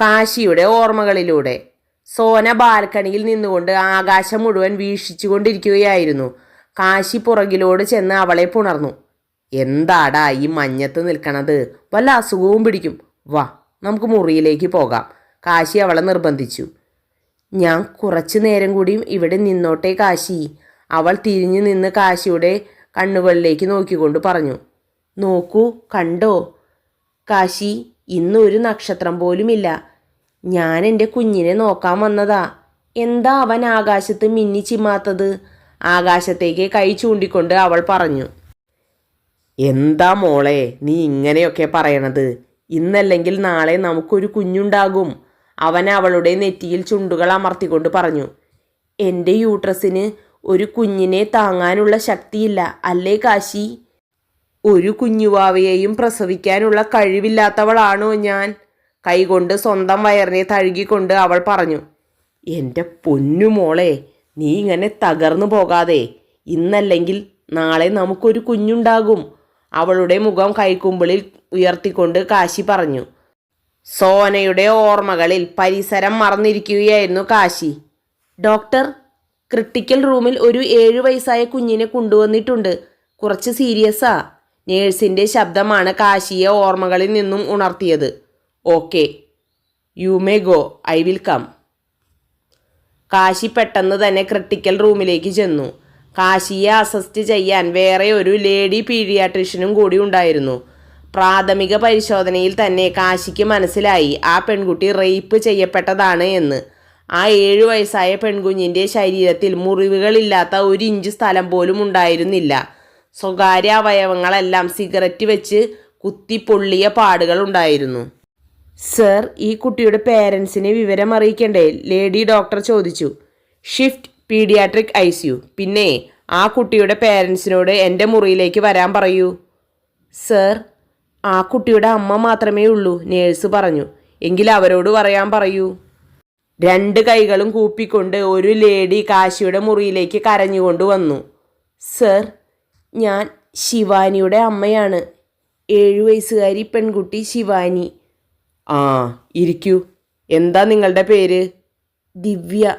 കാശിയുടെ ഓർമ്മകളിലൂടെ. സോന ബാൽക്കണിയിൽ നിന്നുകൊണ്ട് ആകാശം മുഴുവൻ വീക്ഷിച്ചുകൊണ്ടിരിക്കുകയായിരുന്നു. കാശി പുറകിലോട് ചെന്ന് അവളെ പുണർന്നു. എന്താടാ ഈ മഞ്ഞത്ത് നിൽക്കണത്? വല്ല അസുഖവും പിടിക്കും. വാ നമുക്ക് മുറിയിലേക്ക് പോകാം. കാശി അവളെ നിർബന്ധിച്ചു. ഞാൻ കുറച്ചു നേരം കൂടിയും ഇവിടെ നിന്നോട്ടെ കാശി. അവൾ തിരിഞ്ഞു നിന്ന് കാശിയുടെ കണ്ണുകളിലേക്ക് നോക്കിക്കൊണ്ട് പറഞ്ഞു. നോക്കൂ കണ്ടോ? കാശി ഇന്ന് ഒരു നക്ഷത്രം പോലുമില്ല. ഞാൻ എന്റെ കുഞ്ഞിനെ നോക്കാൻ വന്നതാ. എന്താ അവൻ ആകാശത്ത് മിന്നി ചിമ്മാത്തത്? ആകാശത്തേക്ക് കൈ ചൂണ്ടിക്കൊണ്ട് അവൾ പറഞ്ഞു. എന്താ മോളെ നീ ഇങ്ങനെയൊക്കെ പറയണത്? ഇന്നല്ലെങ്കിൽ നാളെ നമുക്കൊരു കുഞ്ഞുണ്ടാകും. അവൻ അവളുടെ നെറ്റിയിൽ ചുണ്ടുകൾ അമർത്തിക്കൊണ്ട് പറഞ്ഞു. എന്റെ യൂട്രസിന് ഒരു കുഞ്ഞിനെ താങ്ങാനുള്ള ശക്തിയില്ല അല്ലേ കാശി? ഒരു കുഞ്ഞുവാവയെയും പ്രസവിക്കാനുള്ള കഴിവില്ലാത്തവളാണോ ഞാൻ? കൈകൊണ്ട് സ്വന്തം വയറിനെ തഴുകിക്കൊണ്ട് അവൾ പറഞ്ഞു എന്റെ പൊന്നുമോളെ നീ ഇങ്ങനെ തകർന്നു പോകാതെ. ഇന്നല്ലെങ്കിൽ നാളെ നമുക്കൊരു കുഞ്ഞുണ്ടാകും. അവളുടെ മുഖം കൈക്കുമ്പിളിൽ ഉയർത്തിക്കൊണ്ട് കാശി പറഞ്ഞു സോനയുടെ ഓർമ്മകളിൽ പരിസരം മറന്നിരിക്കുകയായിരുന്നു കാശി. ഡോക്ടർ ക്രിട്ടിക്കൽ റൂമിൽ ഒരു ഏഴു വയസ്സായ കുഞ്ഞിനെ കൊണ്ടുവന്നിട്ടുണ്ട്. കുറച്ച് സീരിയസാ. നേഴ്സിന്റെ ശബ്ദമാണ് കാശിയെ ഓർമ്മകളിൽ നിന്നും ഉണർത്തിയത്. Okay you may go I will come. Kashi പെട്ടെന്ന് തന്നെ ക്രിട്ടിക്കൽ റൂമിലേക്ക് ചെന്നു. കാശിയെ അസസ്റ്റ് ചെയ്യാൻ വേറെ ഒരു ലേഡി പീഡിയാട്രിഷ്യനും കൂടി ഉണ്ടായിരുന്നു. പ്രാഥമിക പരിശോധനയിൽ തന്നെ കാശിക്ക് മനസ്സിലായി ആ പെൺകുട്ടി റേപ്പ് ചെയ്യപ്പെട്ടതാണ് എന്ന്. ആ ഏഴു വയസ്സായ പെൺകുഞ്ഞിന്റെ ശരീരത്തിൽ മുറിവുകളില്ലാത്ത ഒരു ഇഞ്ച് സ്ഥലം പോലും ഉണ്ടായിരുന്നില്ല. സ്വകാര്യ അവയവങ്ങളെല്ലാം സിഗരറ്റ് വെച്ച് കുത്തി പൊള്ളിയ പാടുകൾ ഉണ്ടായിരുന്നു. സർ ഈ കുട്ടിയുടെ പേരൻസിനെ വിവരം അറിയിക്കണ്ടേ? ലേഡി ഡോക്ടർ ചോദിച്ചു. ഷിഫ്റ്റ് പീഡിയാട്രിക് ഐ പിന്നെ ആ കുട്ടിയുടെ പേരൻസിനോട് എന്റെ മുറിയിലേക്ക് വരാൻ പറയൂ. സർ ആ കുട്ടിയുടെ അമ്മ മാത്രമേ ഉള്ളൂ നേഴ്സ് പറഞ്ഞു. എങ്കിൽ അവരോട് പറയാൻ പറയൂ. രണ്ട് കൈകളും കൂപ്പിക്കൊണ്ട് ഒരു ലേഡി കാശിയുടെ മുറിയിലേക്ക് കരഞ്ഞുകൊണ്ട് വന്നു. സർ ഞാൻ ശിവാനിയുടെ അമ്മയാണ്. ഏഴു വയസ്സുകാരി പെൺകുട്ടി ശിവാനി. ആ ഇരിക്കൂ. എന്താ നിങ്ങളുടെ പേര്? ദിവ്യ.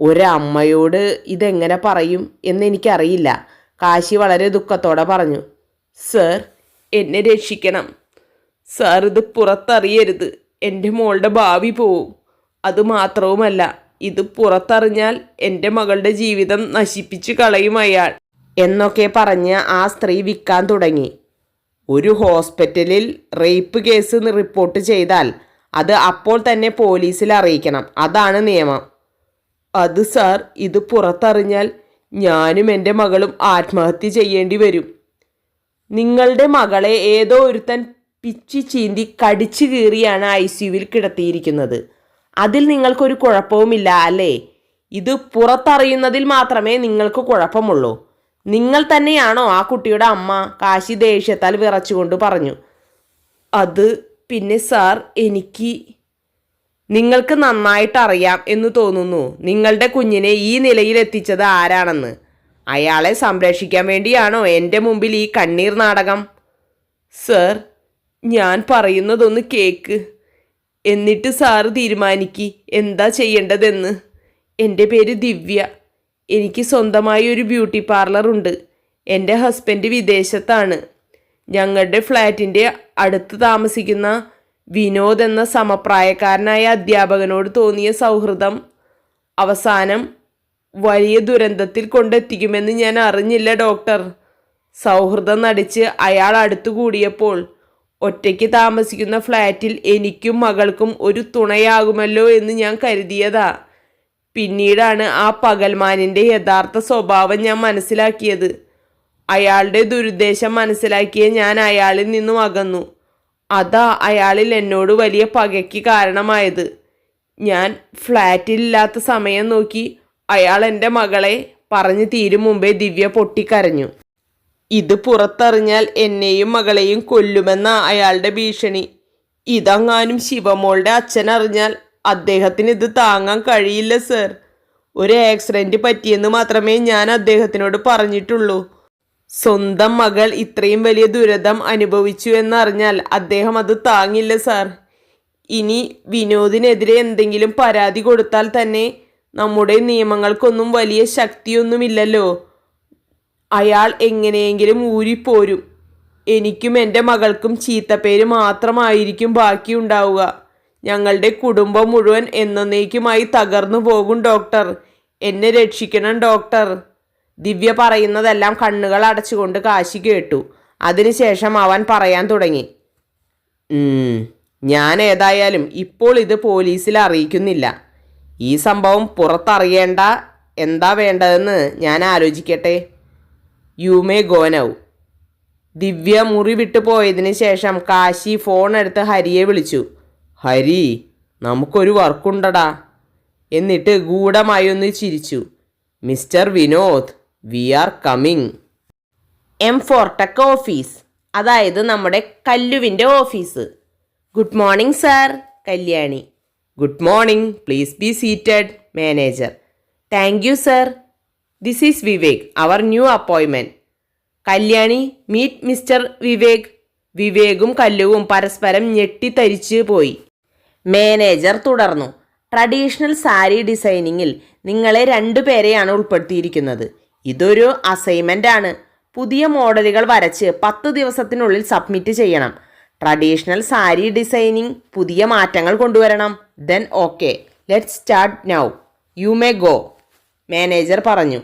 ഒരമ്മയോട് ഇതെങ്ങനെ പറയും എന്ന് എനിക്കറിയില്ല കാശി വളരെ ദുഃഖത്തോടെ പറഞ്ഞു. സർ എന്നെ രക്ഷിക്കണം. സാർ ഇത് പുറത്തറിയരുത്. എന്റെ മോളുടെ ഭാവി പോവും. അതുമാത്രവുമല്ല ഇത് പുറത്തറിഞ്ഞാൽ എന്റെ മകളുടെ ജീവിതം നശിപ്പിച്ചു കളയും അയാൾ. എന്നൊക്കെ പറഞ്ഞ് ആ സ്ത്രീ വിൽക്കാൻ തുടങ്ങി. ഒരു ഹോസ്പിറ്റലിൽ റേപ്പ് കേസ് റിപ്പോർട്ട് ചെയ്താൽ അത് അപ്പോൾ തന്നെ പോലീസിൽ അറിയിക്കണം. അതാണ് നിയമം. അത് സാർ ഇത് പുറത്തറിഞ്ഞാൽ ഞാനും എന്റെ മകളും ആത്മഹത്യ ചെയ്യേണ്ടി വരും. നിങ്ങളുടെ മകളെ ഏതോ ഒരുത്തൻ പിച്ചി ചീന്തി കടിച്ചു കീറിയാണ് ഐ സിയുവിൽ കിടത്തിയിരിക്കുന്നത്. അതിൽ നിങ്ങൾക്കൊരു കുഴപ്പവുമില്ല അല്ലേ? ഇത് പുറത്തറിയുന്നതിൽ മാത്രമേ നിങ്ങൾക്ക് കുഴപ്പമുള്ളൂ. നിങ്ങൾ തന്നെയാണോ ആ കുട്ടിയുടെ അമ്മ? കാശി ദേഷ്യത്താൽ വിറച്ചുകൊണ്ട് പറഞ്ഞു. അത് പിന്നെ സാർ എനിക്ക് നിങ്ങൾക്ക് നന്നായിട്ട് അറിയാം എന്ന് തോന്നുന്നു. നിങ്ങളുടെ കുഞ്ഞിനെ ഈ നിലയിൽ എത്തിച്ചത് ആരാണെന്ന്. അയാളെ സംരക്ഷിക്കാൻ വേണ്ടിയാണോ എന്റെ മുമ്പിൽ ഈ കണ്ണീർ നാടകം? സർ ഞാൻ പറയുന്നതൊന്ന് കേക്ക്. എന്നിട്ട് സാറ് തീരുമാനിക്ക്. എന്താ ചെയ്യേണ്ടതെന്ന്. എന്റെ പേര് ദിവ്യ. എനിക്ക് സ്വന്തമായി ഒരു ബ്യൂട്ടി പാർലർ ഉണ്ട്. എന്റെ ഹസ്ബൻഡ് വിദേശത്താണ്. ഞങ്ങളുടെ ഫ്ലാറ്റിന്റെ അടുത്ത് താമസിക്കുന്ന വിനോദ് എന്ന സമപ്രായക്കാരനായ അധ്യാപകനോട് തോന്നിയ സൗഹൃദം അവസാനം വലിയ ദുരന്തത്തിൽ കൊണ്ടെത്തിക്കുമെന്ന് ഞാൻ അറിഞ്ഞില്ല ഡോക്ടർ സൗഹൃദം നടിച്ച് അയാൾ അടുത്തു കൂടിയപ്പോൾ ഒറ്റയ്ക്ക് താമസിക്കുന്ന ഫ്ലാറ്റിൽ എനിക്കും മകൾക്കും ഒരു തുണയാകുമല്ലോ എന്ന് ഞാൻ കരുതിയതാ. പിന്നീടാണ് ആ പകൽമാനിന്റെ യഥാർത്ഥ സ്വഭാവം ഞാൻ മനസ്സിലാക്കിയത്. അയാളുടെ ദുരുദ്ദേശം മനസ്സിലാക്കിയ ഞാൻ അയാളിൽ നിന്നും അകന്നു. അതാ അയാളിൽ എന്നോട് വലിയ പകയ്ക്ക് കാരണമായത്. ഞാൻ ഫ്ലാറ്റിലില്ലാത്ത സമയം നോക്കി അയാൾ എന്റെ മകളെ പറഞ്ഞു തീരും മുമ്പേ ദിവ്യ പൊട്ടിക്കരഞ്ഞു. ഇത് പുറത്തറിഞ്ഞാൽ എന്നെയും മകളെയും കൊല്ലുമെന്ന അയാളുടെ ഭീഷണി. ഇതങ്ങാനും ശിവമോളുടെ അച്ഛൻ അറിഞ്ഞാൽ അദ്ദേഹത്തിന് ഇത് താങ്ങാൻ കഴിയില്ല സർ ഒരു ആക്സിഡന്റ് പറ്റിയെന്ന് മാത്രമേ ഞാൻ അദ്ദേഹത്തിനോട് പറഞ്ഞിട്ടുള്ളൂ. സ്വന്തം മകൾ ഇത്രയും വലിയ ദുരിതം അനുഭവിച്ചു എന്നറിഞ്ഞാൽ അദ്ദേഹം അത് താങ്ങില്ല സാർ ഇനി വിനോദിനെതിരെ എന്തെങ്കിലും പരാതി കൊടുത്താൽ തന്നെ നമ്മുടെ നിയമങ്ങൾക്കൊന്നും വലിയ ശക്തിയൊന്നുമില്ലല്ലോ. അയാൾ എങ്ങനെയെങ്കിലും ഊരിപ്പോരും. എനിക്കും എന്റെ മകൾക്കും ചീത്തപ്പേര് മാത്രമായിരിക്കും ബാക്കിയുണ്ടാവുക. ഞങ്ങളുടെ കുടുംബം മുഴുവൻ എന്നേക്കുമായി തകർന്നു പോകും ഡോക്ടർ. എന്നെ രക്ഷിക്കണം ഡോക്ടർ. ദിവ്യ പറയുന്നതെല്ലാം കണ്ണുകൾ അടച്ചുകൊണ്ട് കാശി കേട്ടു. അതിനുശേഷം അവൻ പറയാൻ തുടങ്ങി. ഞാൻ ഏതായാലും ഇപ്പോൾ ഇത് പോലീസിൽ അറിയിക്കുന്നില്ല. ഈ സംഭവം പുറത്തറിയേണ്ട എന്താ വേണ്ടതെന്ന് ഞാൻ ആലോചിക്കട്ടെ. You may go now Divya മുറി വിട്ടു പോയതിന് ശേഷം കാശി ഫോൺ എടുത്ത് ഹരിയെ വിളിച്ചു. ഹരി നമുക്കൊരു വർക്കുണ്ടടാ. എന്നിട്ട് ഗൂഢമായി ഒന്ന് ചിരിച്ചു. Mister Vinod we are coming. M Fortech office അതായത് നമ്മുടെ കല്ലുവിന്റെ office. Good morning sir Kalyani. Good morning please be seated manager. Thank you sir. This is Vivek our new അപ്പോയിൻമെന്റ്. Kalyani meet mister Vivek. വിവേകും കല്ലുവും പരസ്പരം ഞെട്ടിത്തരിച്ച് പോയി. Manager തുടർന്നു. Traditional sari ഡിസൈനിങ്ങിൽ നിങ്ങളെ രണ്ടുപേരെയാണ് ഉൾപ്പെടുത്തിയിരിക്കുന്നത്. ഇതൊരു assignment ആണ്. പുതിയ മോഡലുകൾ വരച്ച് പത്ത് ദിവസത്തിനുള്ളിൽ സബ്മിറ്റ് ചെയ്യണം. ട്രഡീഷണൽ സാരി ഡിസൈനിങ് പുതിയ മാറ്റങ്ങൾ കൊണ്ടുവരണം. Then okay let start now you may go manager പറഞ്ഞു.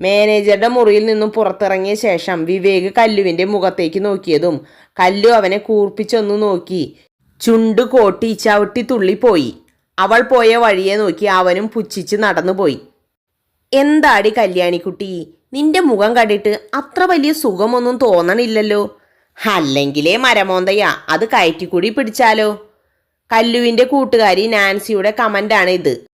മാനേജറുടെ മുറിയിൽ നിന്നും പുറത്തിറങ്ങിയ ശേഷം വിവേക് കല്ലുവിന്റെ മുഖത്തേക്ക് നോക്കിയതും കല്ലു അവനെ കൂർപ്പിച്ചൊന്നു നോക്കി. ചുണ്ടു കോട്ടി ചവിട്ടി തുള്ളിപ്പോയി. അവൾ പോയ വഴിയെ നോക്കി അവനും പുച്ഛിച്ച് നടന്നുപോയി. എന്താടി കല്യാണിക്കുട്ടി നിന്റെ മുഖം കണ്ടിട്ട് അത്ര വലിയ സുഖമൊന്നും തോന്നണില്ലല്ലോ. അല്ലെങ്കിലേ മരമോന്തയ്യാ അത് കയറ്റിക്കൂടി പിടിച്ചാലോ? കല്ലുവിന്റെ കൂട്ടുകാരി നാൻസിയുടെ കമന്റാണ് ഇത്.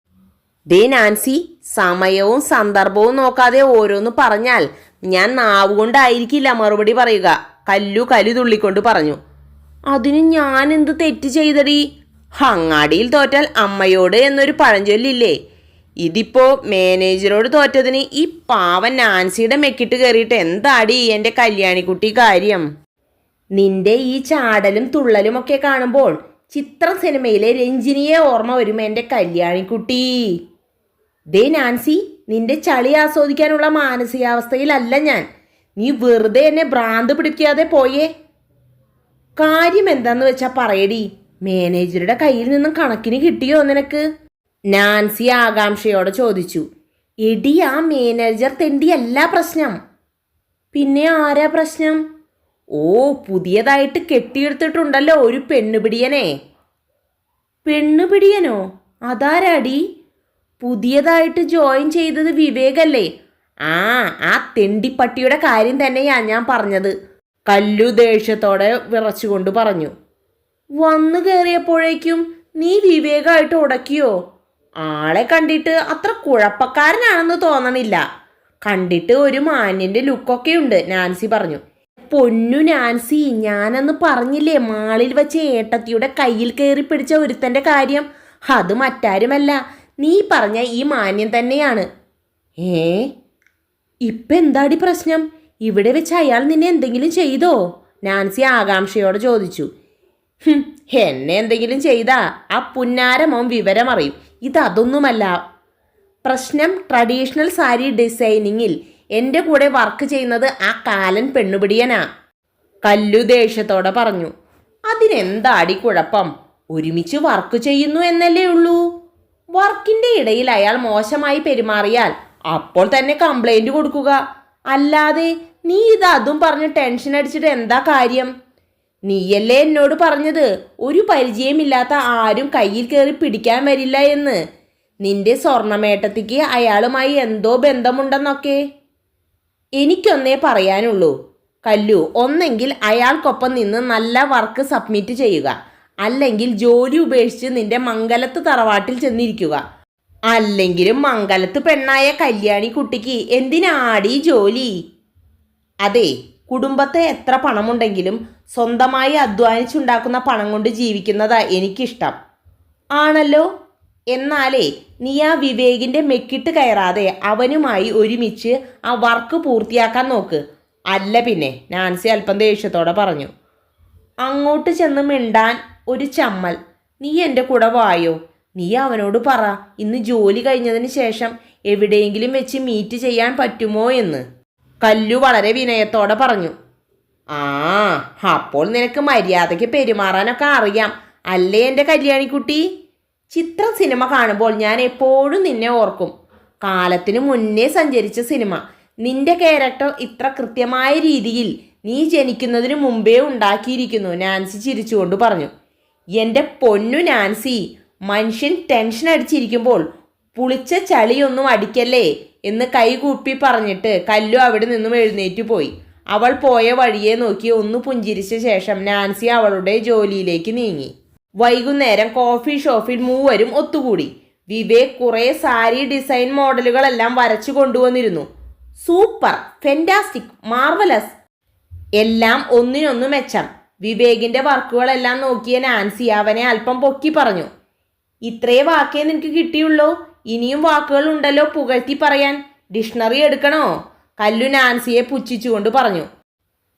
ദേ നാൻസി സമയവും സന്ദർഭവും നോക്കാതെ ഓരോന്ന് പറഞ്ഞാൽ ഞാൻ നാവുകൊണ്ടായിരിക്കില്ല മറുപടി പറയുക. കല്ലു കലി തുള്ളിക്കൊണ്ട് പറഞ്ഞു. അതിന് ഞാൻ എന്ത് തെറ്റ് ചെയ്തടി? അങ്ങാടിയിൽ തോറ്റാൽ അമ്മയോട് എന്നൊരു പഴഞ്ചൊല്ലില്ലേ? ഇതിപ്പോ മാനേജറോട് തോറ്റതിന് ഈ പാവൻ നാൻസിയുടെ മെക്കിട്ട് കയറിയിട്ട് എന്താടി എന്റെ കല്യാണിക്കുട്ടി കാര്യം? നിന്റെ ഈ ചാടലും തുള്ളലും ഒക്കെ കാണുമ്പോൾ ചിത്ര സിനിമയിലെ രഞ്ജിനിയെ ഓർമ്മ വരും എന്റെ കല്യാണിക്കുട്ടി. ദേ നാൻസി നിന്റെ ചളി ആസ്വദിക്കാനുള്ള മാനസികാവസ്ഥയിലല്ല ഞാൻ. നീ വെറുതെ എന്നെ ഭ്രാന്ത് പിടിക്കാതെ പോയേ. കാര്യം എന്താന്ന് വെച്ചാ പറയടി. മാനേജറുടെ കയ്യിൽ നിന്നും കണക്കിന് കിട്ടിയോ നിനക്ക്? നാൻസി ആകാംക്ഷയോടെ ചോദിച്ചു. എടി ആ മാനേജർ തെണ്ടിയല്ല പ്രശ്നം. പിന്നെ ആരാ പ്രശ്നം? ഓ പുതിയതായിട്ട് കെട്ടിയെടുത്തിട്ടുണ്ടല്ലോ ഒരു പെണ്ണുപിടിയനെ. പെണ്ണുപിടിയനോ? അതാരാടി? പുതിയതായിട്ട് ജോയിൻ ചെയ്തത് വിവേകല്ലേ? ആ ആ തെണ്ടിപ്പട്ടിയുടെ കാര്യം തന്നെയാ ഞാൻ പറഞ്ഞത്. കല്ലു ദേഷ്യത്തോടെ വിറച്ചുകൊണ്ട് പറഞ്ഞു വന്നു കയറിയപ്പോഴേക്കും നീ വിവേകമായിട്ട് ഉടക്കിയോ? ആളെ കണ്ടിട്ട് അത്ര കുഴപ്പക്കാരനാണെന്ന് തോന്നണില്ല. കണ്ടിട്ട് ഒരു മാന്യന്റെ ലുക്കൊക്കെ ഉണ്ട് നാൻസി പറഞ്ഞു. പൊന്നു നാൻസി ഞാനന്ന് പറഞ്ഞില്ലേ മാളിൽ വെച്ച് ഏട്ടത്തിയുടെ കയ്യിൽ കയറി പിടിച്ച ഒരുത്തന്റെ കാര്യം? അത് മറ്റാരുമല്ല നീ പറഞ്ഞ ഈ മാന്യം തന്നെയാണ്. ഏ? ഇപ്പെന്താടി പ്രശ്നം? ഇവിടെ വെച്ച് അയാൾ നിന്നെ എന്തെങ്കിലും ചെയ്തോ? നാൻസി ആകാംക്ഷയോടെ ചോദിച്ചു. "ഹും, എന്നെ എന്തെങ്കിലും ചെയ്താ? ആ പുന്നാരമോൻ വിവരമറിയും ഇതൊന്നുമല്ല പ്രശ്നം ട്രഡീഷണൽ സാരി ഡിസൈനിങ്ങിൽ എന്റെ കൂടെ വർക്ക് ചെയ്യുന്നത് ആ കാലൻ പെണ്ണുപിടിയനാ. കല്ലു ദേഷ്യത്തോടെ പറഞ്ഞു. അതിനെന്താടി കുഴപ്പം? ഒരുമിച്ച് വർക്ക് ചെയ്യുന്നു എന്നല്ലേ ഉള്ളൂ. വർക്കിന്റെ ഇടയിൽ അയാൾ മോശമായി പെരുമാറിയാൽ അപ്പോൾ തന്നെ കംപ്ലൈന്റ് കൊടുക്കുക. അല്ലാതെ നീ ഇത് അതും പറഞ്ഞ് ടെൻഷൻ അടിച്ചിട്ട് എന്താ കാര്യം? നീയല്ലേ എന്നോട് പറഞ്ഞത്? ഒരു പരിചയമില്ലാത്ത ആരും കയ്യിൽ കയറി പിടിക്കാൻ വരില്ല എന്ന്. നിന്റെ സ്വർണമേട്ടത്തിക്ക് അയാളുമായി എന്തോ ബന്ധമുണ്ടെന്നൊക്കെ. എനിക്കൊന്നേ പറയാനുള്ളൂ. കല്ലു ഒന്നെങ്കിൽ അയാൾക്കൊപ്പം നിന്ന് നല്ല വർക്ക് സബ്മിറ്റ് ചെയ്യുക. അല്ലെങ്കിൽ ജോലി ഉപേക്ഷിച്ച് നിന്റെ മംഗലത്ത് തറവാട്ടിൽ ചെന്നിരിക്കുക. അല്ലെങ്കിലും മംഗലത്ത് പെണ്ണായ കല്യാണി കുട്ടിക്ക് എന്തിനാടി ജോലി? അതെ കുടുംബത്തെ എത്ര പണമുണ്ടെങ്കിലും സ്വന്തമായി അധ്വാനിച്ചുണ്ടാക്കുന്ന പണം കൊണ്ട് ജീവിക്കുന്നതാ എനിക്കിഷ്ടം. ആണല്ലോ? എന്നാലേ നീ ആ വിവേകിന്റെ മെക്കിട്ട് കയറാതെ അവനുമായി ഒരുമിച്ച് ആ വർക്ക് പൂർത്തിയാക്കാൻ നോക്ക്. അല്ല പിന്നെ നാൻസി അല്പം ദേഷ്യത്തോടെ പറഞ്ഞു. അങ്ങോട്ട് ചെന്ന് മിണ്ടാൻ ഒരു ചമ്മൽ. നീ എന്റെ കൂടെ വായോ? നീ അവനോട് പറ ഇന്ന് ജോലി കഴിഞ്ഞതിന് ശേഷം എവിടെയെങ്കിലും വെച്ച് മീറ്റ് ചെയ്യാൻ പറ്റുമോ എന്ന്. കല്ലു വളരെ വിനയത്തോടെ പറഞ്ഞു ആ അപ്പോൾ നിനക്ക് മര്യാദയ്ക്ക് പെരുമാറാനൊക്കെ അറിയാം. അല്ലേ എന്റെ കല്യാണിക്കുട്ടി? ചിത്രം സിനിമ കാണുമ്പോൾ ഞാൻ എപ്പോഴും നിന്നെ ഓർക്കും. കാലത്തിന് മുന്നേ സഞ്ചരിച്ച സിനിമ. നിന്റെ ക്യാരക്ടർ ഇത്ര കൃത്യമായ രീതിയിൽ നീ ജനിക്കുന്നതിന് മുമ്പേ ഉണ്ടാക്കിയിരിക്കുന്നു നാൻസി ചിരിച്ചുകൊണ്ട് പറഞ്ഞു. എന്റെ പൊന്നു നാൻസി മനുഷ്യൻ ടെൻഷൻ അടിച്ചിരിക്കുമ്പോൾ പുളിച്ച ചളിയൊന്നും അടിക്കല്ലേ? എന്ന് കൈകൂപ്പി പറഞ്ഞിട്ട് കല്ലു അവിടെ നിന്നും എഴുന്നേറ്റ് പോയി. അവൾ പോയ വഴിയെ നോക്കി ഒന്ന് പുഞ്ചിരിച്ച ശേഷം നാൻസി അവളുടെ ജോലിയിലേക്ക് നീങ്ങി. വൈകുന്നേരം കോഫി ഷോപ്പിൽ മൂവരും ഒത്തുകൂടി. വിവേക് കുറേ സാരി ഡിസൈൻ മോഡലുകളെല്ലാം വരച്ചു കൊണ്ടുവന്നിരുന്നു. Super fantastic marvellous. എല്ലാം ഒന്നിനൊന്നു മെച്ചം. വിവേകിന്റെ വർക്കുകളെല്ലാം നോക്കിയ നാൻസി അവനെ അല്പം പൊക്കി പറഞ്ഞു. ഇത്രേ വാക്കേ നിനക്ക് കിട്ടിയുള്ളൂ? ഇനിയും വാക്കുകൾ ഉണ്ടല്ലോ പുകഴ്ത്തി പറയാൻ. ഡിക്ഷണറി എടുക്കണോ? കല്ലു നാൻസിയെ പുച്ഛിച്ചുകൊണ്ട് പറഞ്ഞു.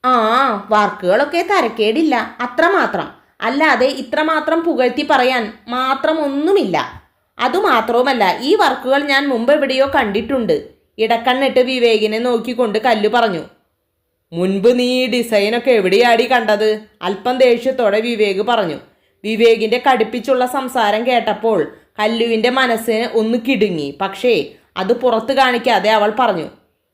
ആ വാക്കുകളൊക്കെ തരക്കേടില്ല. അത്രമാത്രം അല്ലാതെ ഇത്രമാത്രം പുകഴ്ത്തി പറയാൻ മാത്രം ഒന്നുമില്ല. അതുമാത്രവുമല്ല ഈ വർക്കുകൾ ഞാൻ മുമ്പ് എവിടെയോ കണ്ടിട്ടുണ്ട്. ഇടക്കണ്ണിട്ട് വിവേകിനെ നോക്കിക്കൊണ്ട് കല്ലു പറഞ്ഞു. മുൻപ് നീ ഈ ഡിസൈനൊക്കെ എവിടെയാടി കണ്ടത്? അല്പം ദേഷ്യത്തോടെ വിവേക് പറഞ്ഞു. വിവേകിന്റെ കടുപ്പിച്ചുള്ള സംസാരം കേട്ടപ്പോൾ കല്ലുവിന്റെ മനസ്സിന് ഒന്ന് കിടുങ്ങി. പക്ഷേ അത് പുറത്ത് കാണിക്കാതെ അവൾ പറഞ്ഞു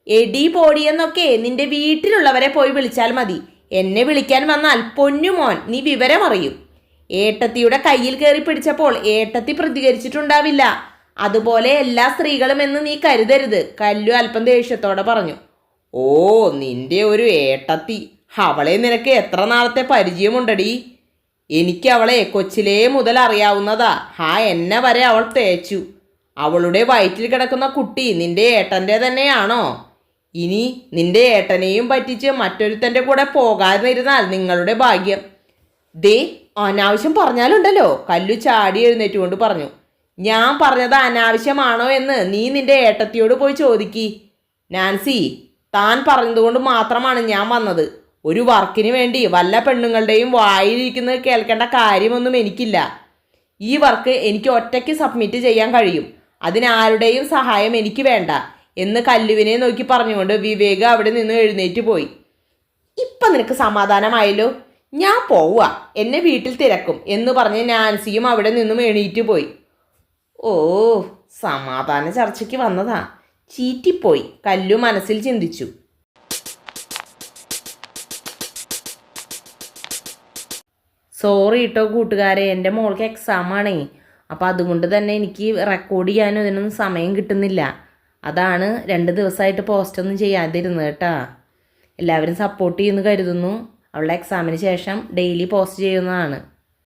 എടി പോടി എന്നൊക്കെ നിന്റെ വീട്ടിലുള്ളവരെ പോയി വിളിച്ചാൽ മതി. എന്നെ വിളിക്കാൻ വന്നാൽ പൊന്നുമോൻ നീ വിവരം അറിയും ഏട്ടത്തിയുടെ കയ്യിൽ കയറി പിടിച്ചപ്പോൾ ഏട്ടത്തി പ്രതികരിച്ചിട്ടുണ്ടാവില്ല. അതുപോലെ എല്ലാ സ്ത്രീകളും എന്ന് നീ കരുതരുത് കല്ലു അല്പം ദേഷ്യത്തോടെ പറഞ്ഞു. ഓ നിന്റെ ഒരു ഏട്ടത്തി. അവളെ നിനക്ക് എത്ര നാളത്തെ പരിചയമുണ്ടടി? എനിക്ക് അവളെ കൊച്ചിലേ മുതൽ അറിയാവുന്നതാ ഹാ എന്നെ വരെ അവൾ തേച്ചു. അവളുടെ വയറ്റിൽ കിടക്കുന്ന കുട്ടി നിന്റെ ഏട്ടന്റെ തന്നെയാണോ? ഇനി നിന്റെ ഏട്ടനെയും പറ്റിച്ച് മറ്റൊരുത്തന്റെ കൂടെ പോകാതിരുന്നാൽ നിങ്ങളുടെ ഭാഗ്യം. ദേ അനാവശ്യം പറഞ്ഞാലുണ്ടല്ലോ. കല്ലു ചാടി എഴുന്നേറ്റുകൊണ്ട് പറഞ്ഞു. ഞാൻ പറഞ്ഞത് അനാവശ്യമാണോ എന്ന് നീ നിന്റെ ഏട്ടത്തിയോട് പോയി ചോദിക്കി. നാൻസി താൻ പറഞ്ഞതുകൊണ്ട് മാത്രമാണ് ഞാൻ വന്നത്. ഒരു വർക്കിന് വേണ്ടി വല്ല പെണ്ണുങ്ങളുടെയും വായിലിരിക്കുന്നത് കേൾക്കേണ്ട കാര്യമൊന്നും എനിക്കില്ല. ഈ വർക്ക് എനിക്ക് ഒറ്റയ്ക്ക് സബ്മിറ്റ് ചെയ്യാൻ കഴിയും. അതിനാരുടെയും സഹായം എനിക്ക് വേണ്ട എന്ന് കല്ലുവിനെ നോക്കി പറഞ്ഞുകൊണ്ട് വിവേക് അവിടെ നിന്ന് എഴുന്നേറ്റ് പോയി. ഇപ്പം നിനക്ക് സമാധാനമായല്ലോ? ഞാൻ പോവുക. എന്നെ വീട്ടിൽ തിരക്കും എന്ന് പറഞ്ഞ് നാൻസിയും അവിടെ നിന്നും എണീറ്റ് പോയി. ഓ സമാധാന ചർച്ചയ്ക്ക് വന്നതാ. ചീറ്റിപ്പോയി. കല്ലു മനസ്സിൽ ചിന്തിച്ചു. സോറി കേട്ടോ കൂട്ടുകാരെ എന്റെ മോൾക്ക് എക്സാമാണേ അപ്പോൾ അതുകൊണ്ട് തന്നെ എനിക്ക് റെക്കോർഡ് ചെയ്യാനും ഇതിനൊന്നും സമയം കിട്ടുന്നില്ല. അതാണ് രണ്ട് ദിവസമായിട്ട് പോസ്റ്റൊന്നും ചെയ്യാതിരുന്നത് കേട്ടോ. എല്ലാവരും സപ്പോർട്ട് ചെയ്യുമെന്ന് കരുതുന്നു. അവളുടെ എക്സാമിന് ശേഷം ഡെയിലി പോസ്റ്റ് ചെയ്യുന്നതാണ്.